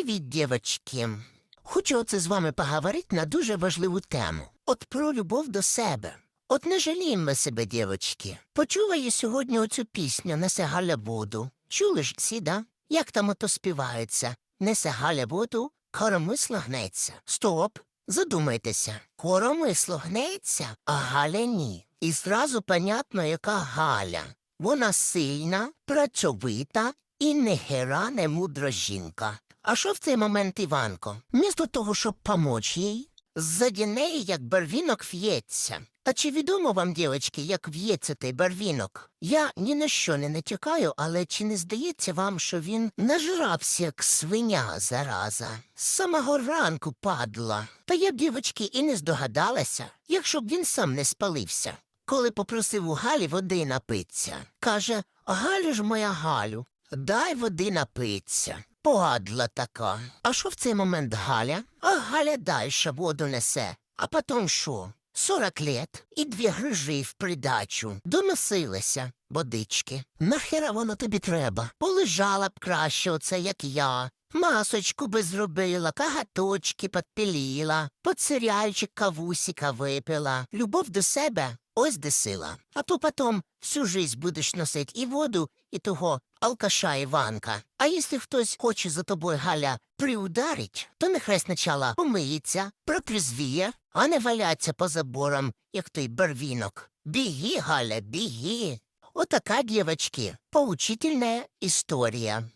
Привіт, дівчатки. Хочу оце з вами поговорити на дуже важливу тему. От про любов до себе. От не жаліємо себе, дівчатки. Почула я сьогодні оцю пісню «Несе Галя воду». Чули ж всі, да? Як там ото співається? «Несе Галя воду, коромисло гнеться». Стоп, задумайтеся. Коромисло гнеться, а Галя ні. І зразу понятно, яка Галя. Вона сильна, працьовита і не гера, не мудра жінка. А що в цей момент Іванко? Місто того, щоб помочь їй, ззаді неї як барвінок в'ється. Та чи відомо вам, дівчатки, як в'ється той барвінок? Я ні на що не натякаю, але чи не здається вам, що він нажрався, як свиня зараза? З самого ранку падла. Та я б, дівчатки, і не здогадалася, якщо б він сам не спалився. Коли попросив у Галі води напитися, каже Галю ж моя Галю, дай води напитися. Падла така. А що в цей момент Галя? А Галя дальше воду несе. А потім що? Сорок лет і дві грижі в придачу. Доносилися водички. Нахера воно тобі треба? Полежала б краще оце, як я. Масочку би зробила, кагаточки підпіліла, поциряльчик кавусіка випила. Любов до себе ось де сила. А то потом всю жизнь будеш носить і воду, і того алкаша Іванка. А якщо хтось хоче за тобою Галя приударить, то нехай спочатку помиється, протрезвіє, а не валяться по заборам, як той барвінок. Біги, Галя, біги. Отака, дівчатки, поучительна історія.